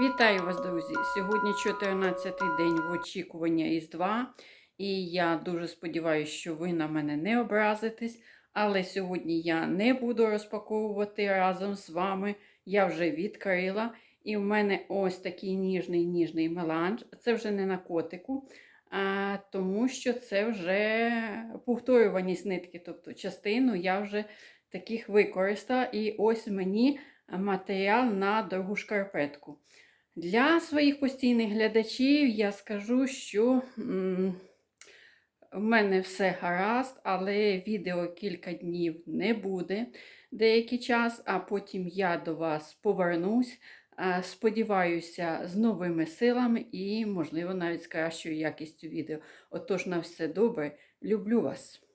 Вітаю вас, друзі! Сьогодні 14-й день в очікуванні Різдва, і я дуже сподіваюся, що ви на мене не образитесь. Але сьогодні я не буду розпаковувати разом з вами. Я вже відкрила. І в мене ось такий ніжний ніжний меланж. Це вже не на котику, а, тому що це вже повторюваність нитки. Тобто частину я вже таких використала. І ось мені матеріал на дорогу шкарпетку. Для своїх постійних глядачів я скажу, що в мене все гаразд, але відео кілька днів не буде деякий час, а потім я до вас повернусь. Сподіваюся, з новими силами і, можливо, навіть з кращою якістю відео. Отож, на все добре, люблю вас!